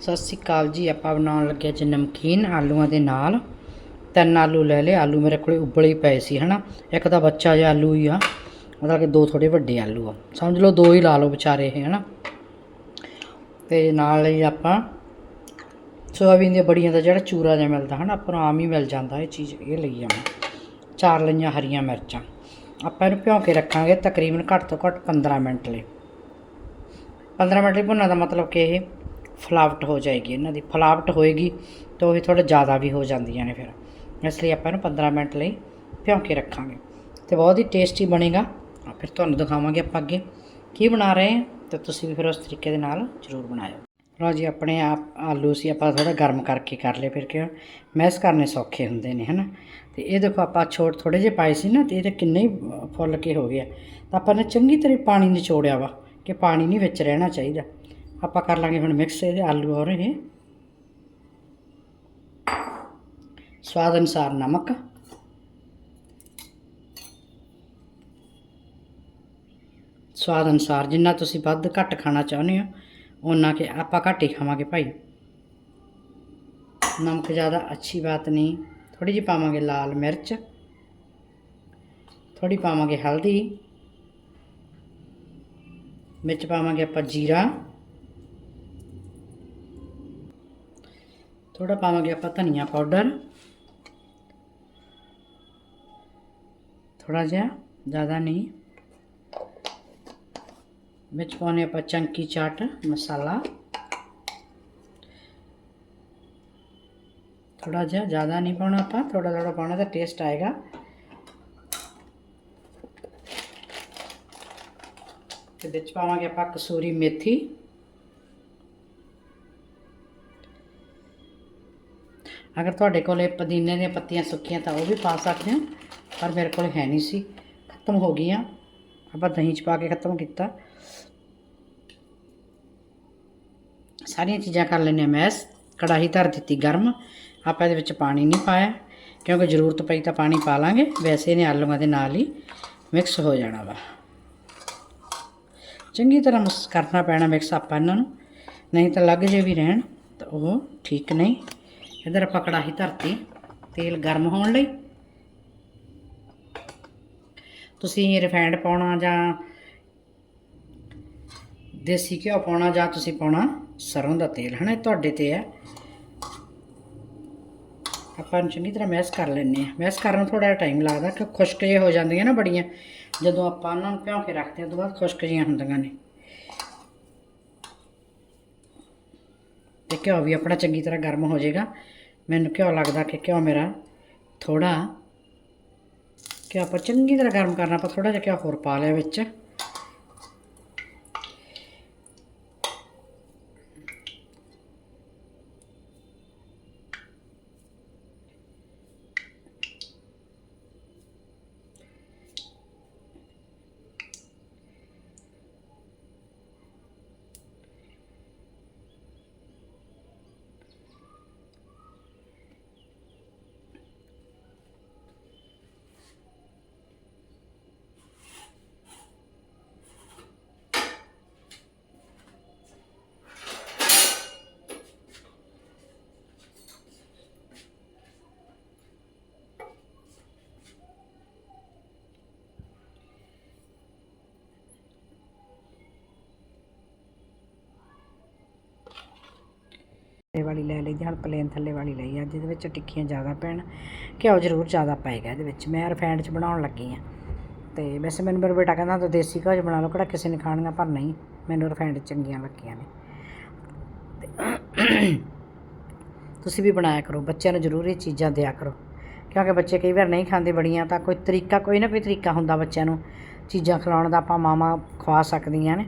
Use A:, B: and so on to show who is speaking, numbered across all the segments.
A: ਸਤਿ ਸ਼੍ਰੀ ਅਕਾਲ ਜੀ, ਆਪਾਂ ਬਣਾਉਣ ਲੱਗੇ ਅੱਜ ਨਮਕੀਨ ਆਲੂਆਂ ਦੇ ਨਾਲ। ਤਿੰਨ ਆਲੂ ਲੈ ਲਏ, ਆਲੂ ਮੇਰੇ ਕੋਲੇ ਉਬਲੇ ਹੀ ਪਏ ਸੀ, ਹਨਾ? ਇੱਕ ਤਾਂ ਬੱਚਾ ਜਿਹਾ ਆਲੂ ਹੀ ਆ, ਮਤਲਬ ਕਿ ਦੋ ਥੋੜੇ ਵੱਡੇ ਆਲੂ ਆ। ਸਮਝ ਲਓ, ਦੋ ਹੀ ਲਾ ਲਓ ਵਿਚਾਰੇ ਇਹ, ਹਨਾ? ਤੇ ਨਾਲ ਹੀ ਆਪਾਂ ਸੋਇਆਬੀਨ ਦੀਆਂ ਬੜੀਆਂ ਦਾ ਜਿਹੜਾ ਚੂਰਾ ਜਿਹਾ ਮਿਲਦਾ, ਹਨਾ? ਆਪਾਂ ਨੂੰ ਆਮ ਹੀ ਮਿਲ ਜਾਂਦਾ ਇਹ ਚੀਜ਼, ਇਹ ਲਈ ਆ ਮੈਂ। ਚਾਰ ਲਈਆਂ ਹਰੀਆਂ ਮਿਰਚਾਂ। ਆਪਾਂ ਇਹਨੂੰ ਭਿਉਂ ਕੇ ਰੱਖਾਂਗੇ ਤਕਰੀਬਨ ਘੱਟ ਤੋਂ ਘੱਟ 15 ਮਿੰਟ ਲਈ। 15 ਮਿੰਟ ਲਈ ਭੁੰਨਣ ਦਾ ਮਤਲਬ ਕਿ ਇਹ ਫਲਾਵਟ ਹੋ ਜਾਏਗੀ, ਇਹਨਾਂ ਦੀ ਫਲਾਵਟ ਹੋਏਗੀ ਤਾਂ ਇਹ ਥੋੜਾ ਜ਼ਿਆਦਾ ਵੀ ਹੋ ਜਾਂਦੀਆਂ ਨੇ ਫਿਰ। ਇਸ ਲਈ ਆਪਾਂ ਇਹਨੂੰ 15 ਮਿੰਟ ਲਈ ਭਿਉਂ ਕੇ ਰੱਖਾਂਗੇ ਤੇ ਬਹੁਤ ਹੀ ਟੇਸਟੀ ਬਣੇਗਾ। ਫਿਰ ਤੁਹਾਨੂੰ ਦਿਖਾਵਾਂਗੇ ਆਪਾਂ ਅੱਗੇ ਕੀ ਬਣਾ ਰਹੇ ਹਾਂ ਤੇ ਤੁਸੀਂ ਵੀ ਫਿਰ ਉਸ ਤਰੀਕੇ ਦੇ ਨਾਲ ਜ਼ਰੂਰ ਬਣਾਇਓ। ਲਓ ਜੀ, ਆਪਣੇ ਆਪ ਆਲੂ ਸੀ ਆਪਾਂ ਥੋੜਾ ਗਰਮ ਕਰਕੇ ਕਰ ਲਏ ਫਿਰ ਕਿਉਂ? ਮੈਸ ਕਰਨੇ ਸੌਖੇ ਹੁੰਦੇ ਨੇ, ਹਨਾ? ਤੇ ਇਹ ਦੇਖੋ ਆਪਾਂ ਛੋਟ ਥੋੜੇ ਜਿਹੇ ਪਾਏ ਸੀ ਨਾ ਤੇ ਇਹ ਤਾਂ ਕਿੰਨੇ ਹੀ ਫੁੱਲ ਕੇ ਹੋ ਗਿਆ ਤਾਂ ਆਪਾਂ ਨੇ ਚੰਗੀ ਤਰ੍ਹਾਂ ਪਾਣੀ ਨਿਚੋੜਿਆ ਵਾ ਕਿ ਪਾਣੀ ਨਹੀਂ ਵਿੱਚ ਰਹਿਣਾ ਚਾਹੀਦਾ। ਆਪਾਂ ਕਰ ਲਾਂਗੇ ਹੁਣ ਮਿਕਸ ਇਹਦੇ ਆਲੂ ਔਰ ਇਹ। ਸਵਾਦ ਅਨੁਸਾਰ ਨਮਕ। ਸਵਾਦ ਅਨੁਸਾਰ ਜਿੰਨਾ ਤੁਸੀਂ ਵੱਧ ਘੱਟ ਖਾਣਾ ਚਾਹੁੰਦੇ ਹੋ ਉਹਨਾਂ ਕਿ ਆਪਾਂ ਘੱਟ ਹੀ ਖਾਵਾਂਗੇ ਭਾਈ। ਨਮਕ ਜ਼ਿਆਦਾ ਅੱਛੀ ਬਾਤ ਨਹੀਂ। ਥੋੜੀ ਜਿਹੀ ਪਾਵਾਂਗੇ ਲਾਲ ਮਿਰਚ। ਥੋੜੀ ਪਾਵਾਂਗੇ ਹਲਦੀ। ਵਿੱਚ ਪਾਵਾਂਗੇ ਆਪਾਂ ਜੀਰਾ। ਥੋੜਾ ਪਾਵਾਂਗੇ ਆਪਾਂ ਧਨੀਆ ਪਾਊਡਰ ਥੋੜਾ ਜਿਹਾ, ਜ਼ਿਆਦਾ ਨਹੀਂ। ਵਿੱਚ ਪਾਉਣੇ ਆਪਾਂ ਚੰਕੀ ਚਾਟ, ਮਸਾਲਾ। ਥੋੜਾ ਜਿਹਾ, ਜ਼ਿਆਦਾ ਨਹੀਂ ਪਾਉਣਾ ਆਪਾਂ ਥੋੜਾ ਥੋੜਾ ਪਾਉਣਾ ਤਾਂ ਟੇਸਟ ਆਏਗਾ। ਤੇ ਵਿੱਚ ਪਾਵਾਂਗੇ ਆਪਾਂ ਕਸੂਰੀ ਮੇਥੀ। ਅਗਰ ਤੁਹਾਡੇ ਕੋਲੇ ਪੁਦੀਨੇ ਦੀਆਂ ਪੱਤੀਆਂ ਸੁੱਕੀਆਂ ਤਾਂ ਉਹ ਵੀ ਪਾ ਸਕਦੇ ਹੋ, ਪਰ ਮੇਰੇ ਕੋਲ ਹੈ ਨਹੀਂ ਸੀ। ਖਤਮ ਹੋ ਗਈਆਂ। ਆਪਾਂ ਦਹੀਂ ਚ ਪਾ ਕੇ ਖਤਮ ਕੀਤਾ। ਸਾਰੀਆਂ ਚੀਜ਼ਾਂ ਕਰ ਲੈਣੇ ਆ ਮੈਸ। ਕੜਾਹੀ ਧਰ ਦਿੱਤੀ ਗਰਮ। ਆਪਾਂ ਇਹਦੇ ਵਿੱਚ ਪਾਣੀ ਨਹੀਂ ਪਾਇਆ, ਕਿਉਂਕਿ ਜ਼ਰੂਰਤ ਪਈ ਤਾਂ ਪਾਣੀ ਪਾ ਲਾਂਗੇ। ਵੈਸੇ ਇਹਨੇ ਆਲੂਆਂ ਦੇ ਨਾਲ ਹੀ ਮਿਕਸ ਹੋ ਜਾਣਾ ਵਾ। ਚੰਗੀ ਤਰ੍ਹਾਂ ਮਿਕਸ ਕਰਨਾ ਪੈਣਾ ਮਿਕਸ ਆਪਾਂ ਇਹਨਾਂ ਨੂੰ। ਨਹੀਂ ਤਾਂ ਲੱਗ ਜੇ ਵੀ ਰਹਿਣ, ਤਾਂ ਉਹ ਠੀਕ ਨਹੀਂ। ਇਧਰ ਆਪਾਂ ਕੜਾਹੀ ਧਰਤੀ, ਤੇਲ ਗਰਮ ਹੋਣ ਲਈ। ਤੁਸੀਂ ਰਿਫਾਈਂਡ ਪਾਉਣਾ ਜਾਂ ਦੇਸੀ ਘਿਓ ਪਾਉਣਾ ਜਾਂ ਤੁਸੀਂ ਪਾਉਣਾ ਸਰੋਂ ਦਾ ਤੇਲ, ਹਨਾ, ਇਹ ਤੁਹਾਡੇ ਤੇ ਹੈ। ਆਪਾਂ ਨੂੰ ਚੰਗੀ ਤਰ੍ਹਾਂ ਮੈਸ਼ ਕਰ ਲੈਣੇ ਆ ਮੈਸ਼ ਕਰਨ ਨੂੰ ਥੋੜਾ ਟਾਈਮ ਲੱਗਦਾ ਕਿ ਖੁਸ਼ਕ ਜੇ ਹੋ ਜਾਂਦੀਆਂ ਨਾ ਬੜੀਆਂ। ਜਦੋਂ ਆਪਾਂ ਉਹਨਾਂ ਨੂੰ ਭਿਉਂ ਕੇ ਰੱਖਦੇ ਹਾਂ ਤੋਂ ਬਾਅਦ ਖੁਸ਼ਕ ਜੀਆਂ ਹੁੰਦੀਆਂ ਨੇ। ਤੇ ਘਿਓ ਵੀ ਆਪਣਾ ਚੰਗੀ ਤਰ੍ਹਾਂ ਗਰਮ ਹੋ ਜਾਏਗਾ। ਮੈਨੂੰ ਘਿਓ ਲੱਗਦਾ ਕਿ ਘਿਓ ਮੇਰਾ ਥੋੜਾ ਕਿ ਆਪਾਂ ਚੰਗੀ ਤਰ੍ਹਾਂ ਗਰਮ ਕਰਨਾ, ਆਪਾਂ ਥੋੜਾ ਜਿਹਾ ਘਿਓ ਹੋਰ ਪਾ ਲਿਆ ਵਿੱਚ। ਥੱਲੇ ਵਾਲੀ ਲੈ ਲਈ ਦੀ ਹੁਣ ਪਲੇਨ ਥੱਲੇ ਵਾਲੀ ਲਈ ਅੱਜ ਇਹਦੇ ਵਿੱਚ ਟਿੱਕੀਆਂ ਜ਼ਿਆਦਾ ਪੈਣ, ਘਿਓ ਜ਼ਰੂਰ ਜ਼ਿਆਦਾ ਪਏਗਾ ਇਹਦੇ ਵਿੱਚ। ਮੈਂ ਰਿਫਾਈਂਡ 'ਚ ਬਣਾਉਣ ਲੱਗੀ ਆ। ਤੇ ਵੈਸੇ ਮੈਨੂੰ ਮੇਰਾ ਬੇਟਾ ਕਹਿੰਦਾ, ਤੂੰ ਦੇਸੀ ਘਿਓ ਬਣਾ ਲਓ, ਕਿਹੜਾ ਕਿਸੇ ਨੇ ਖਾਣੀਆਂ, ਪਰ ਨਹੀਂ, ਮੈਨੂੰ ਰਿਫਾਈਂਡ ਚੰਗੀਆਂ ਲੱਗੀਆਂ ਨੇ। ਤੇ ਤੁਸੀਂ ਵੀ ਬਣਾਇਆ ਕਰੋ, ਬੱਚਿਆਂ ਨੂੰ ਜ਼ਰੂਰ ਇਹ ਚੀਜ਼ਾਂ ਦਿਆ ਕਰੋ। ਕਿਉਂਕਿ ਬੱਚੇ ਕਈ ਵਾਰ ਨਹੀਂ ਖਾਂਦੇ ਬੜੀਆਂ, ਤਾਂ ਕੋਈ ਤਰੀਕਾ, ਕੋਈ ਨਾ ਕੋਈ ਤਰੀਕਾ ਹੁੰਦਾ ਬੱਚਿਆਂ ਨੂੰ। ਚੀਜ਼ਾਂ ਖਿਲਾਉਣ ਦਾ ਆਪਾਂ ਮਾਮਾ ਖਵਾ ਸਕਦੀਆਂ ਨੇ।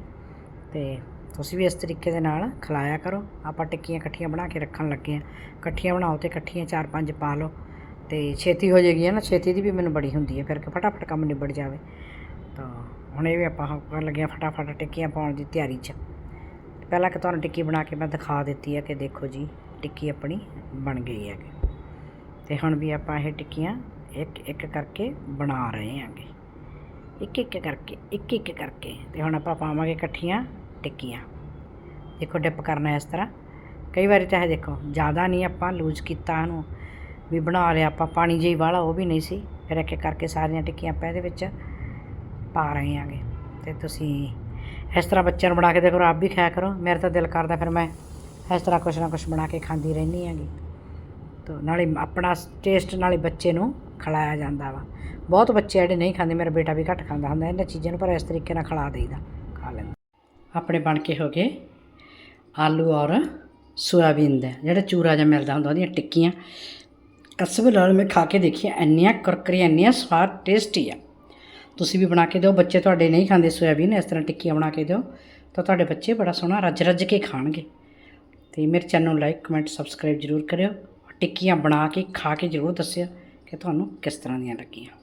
A: ਤੇ ਤੁਸੀਂ ਵੀ ਇਸ ਤਰੀਕੇ ਦੇ ਨਾਲ ਖਿਲਾਇਆ ਕਰੋ। ਆਪਾਂ ਟਿੱਕੀਆਂ ਇਕੱਠੀਆਂ ਬਣਾ ਕੇ ਰੱਖਣ ਲੱਗੇ ਆ ਇਕੱਠੀਆਂ ਬਣਾਓ ਤੇ ਇਕੱਠੀਆਂ ਚਾਰ ਪੰਜ ਪਾ ਲਓ ਤੇ ਛੇਤੀ ਹੋ ਜਾਏਗੀ ਨਾ। ਛੇਤੀ ਦੀ ਵੀ ਮੈਨੂੰ ਬੜੀ ਹੁੰਦੀ ਹੈ। ਫਿਰ ਕਿ ਫਟਾਫਟ ਕੰਮ ਨਿਬੜ ਜਾਵੇ। ਤਾਂ ਹੁਣ ਇਹ ਵੀ ਆਪਾਂ ਕਰਨ ਲੱਗੇ ਆ ਫਟਾਫਟ ਟਿੱਕੀਆਂ ਪਾਉਣ ਦੀ ਤਿਆਰੀ 'ਚ। ਪਹਿਲਾਂ ਕਿ ਤੁਹਾਨੂੰ ਟਿੱਕੀ ਬਣਾ ਕੇ ਮੈਂ ਦਿਖਾ ਦਿੱਤੀ ਹੈ ਕਿ ਦੇਖੋ ਜੀ, ਟਿੱਕੀ ਆਪਣੀ ਬਣ ਗਈ ਹੈ ਤੇ ਹੁਣ ਵੀ ਆਪਾਂ ਇਹ ਟਿੱਕੀਆਂ ਇੱਕ ਇੱਕ ਕਰਕੇ ਬਣਾ ਰਹੇ ਹਾਂਗੇ। ਇੱਕ ਇੱਕ ਕਰਕੇ, ਇੱਕ ਇੱਕ ਕਰਕੇ। ਤੇ ਹੁਣ ਆਪਾਂ ਪਾਵਾਂਗੇ ਇਕੱਠੀਆਂ। ਟਿੱਕੀਆਂ। ਦੇਖੋ, ਡਿਪ ਕਰਨਾ ਇਸ ਤਰ੍ਹਾਂ। ਕਈ ਵਾਰੀ ਤਾਂ ਇਹ ਦੇਖੋ, ਜ਼ਿਆਦਾ ਨਹੀਂ ਆਪਾਂ ਲੂਜ਼ ਕੀਤਾ ਇਹਨੂੰ, ਵੀ ਬਣਾ ਲਿਆ ਆਪਾਂ, ਪਾਣੀ ਜਿਹੀ ਵਾਲਾ ਉਹ ਵੀ ਨਹੀਂ ਸੀ। ਫਿਰ ਇੱਕ ਇੱਕ ਕਰਕੇ ਸਾਰੀਆਂ ਟਿੱਕੀਆਂ ਆਪਾਂ ਇਹਦੇ ਵਿੱਚ ਪਾ ਰਹੇ ਆਂਗੇ ਤੇ ਤੁਸੀਂ ਇਸ ਤਰ੍ਹਾਂ ਬੱਚਿਆਂ ਨੂੰ ਬਣਾ ਕੇ ਦੇਖੋ, ਆਪ ਵੀ ਖਾਇਆ ਕਰੋ। ਮੇਰਾ ਤਾਂ ਦਿਲ ਕਰਦਾ ਫਿਰ ਮੈਂ ਇਸ ਤਰ੍ਹਾਂ ਕੁਛ ਨਾ ਕੁਛ ਬਣਾ ਕੇ ਖਾਂਦੀ ਰਹਿੰਦੀ ਹੈਗੀ। ਤੋ ਨਾਲੇ ਆਪਣਾ ਟੇਸਟ ਨਾਲੇ ਬੱਚੇ ਨੂੰ ਖਿਲਾਇਆ ਜਾਂਦਾ ਵਾ। ਬਹੁਤ ਬੱਚੇ ਜਿਹੜੇ ਨਹੀਂ ਖਾਂਦੇ, ਮੇਰਾ ਬੇਟਾ ਵੀ ਘੱਟ ਖਾਂਦਾ ਹੁੰਦਾ, ਇਹਨਾਂ ਚੀਜ਼ਾਂ ਨੂੰ ਪਰ ਇਸ ਤਰੀਕੇ ਨਾਲ ਖਿਲਾ ਦੇਈਦਾ। ਆਪਣੇ ਬਣ ਕੇ ਹੋ ਗਏ ਆਲੂ ਔਰ ਸੋਇਆਬੀਨ ਦਾ। ਜਿਹੜਾ ਚੂਰਾ ਜਿਹਾ ਮਿਲਦਾ ਹੁੰਦਾ, ਉਹਦੀਆਂ ਟਿੱਕੀਆਂ। ਕਸਬ ਨਾਲ ਮੈਂ ਖਾ ਕੇ ਦੇਖੀਆਂ, ਇੰਨੀਆਂ ਕੁਰਕਰੀਆਂ, ਇੰਨੀਆਂ ਸਵਾਦ, ਟੇਸਟੀ ਆ। ਤੁਸੀਂ ਵੀ ਬਣਾ ਕੇ ਦਿਓ, ਬੱਚੇ ਤੁਹਾਡੇ ਨਹੀਂ ਖਾਂਦੇ ਸੋਇਆਬੀਨ, ਇਸ ਤਰ੍ਹਾਂ ਟਿੱਕੀਆਂ ਬਣਾ ਕੇ ਦਿਓ, ਤਾਂ ਤੁਹਾਡੇ ਬੱਚੇ ਬੜਾ ਸੋਹਣਾ ਰੱਜ ਰੱਜ ਕੇ ਖਾਣਗੇ। ਤੇ ਮੇਰੇ ਚੈਨਲ ਨੂੰ ਲਾਈਕ ਕਮੈਂਟ ਸਬਸਕ੍ਰਾਈਬ ਜ਼ਰੂਰ ਕਰਿਓ। ਟਿੱਕੀਆਂ ਬਣਾ ਕੇ, ਖਾ ਕੇ ਜ਼ਰੂਰ ਦੱਸਿਓ ਕਿ ਤੁਹਾਨੂੰ ਕਿਸ ਤਰ੍ਹਾਂ ਦੀਆਂ ਲੱਗੀਆਂ।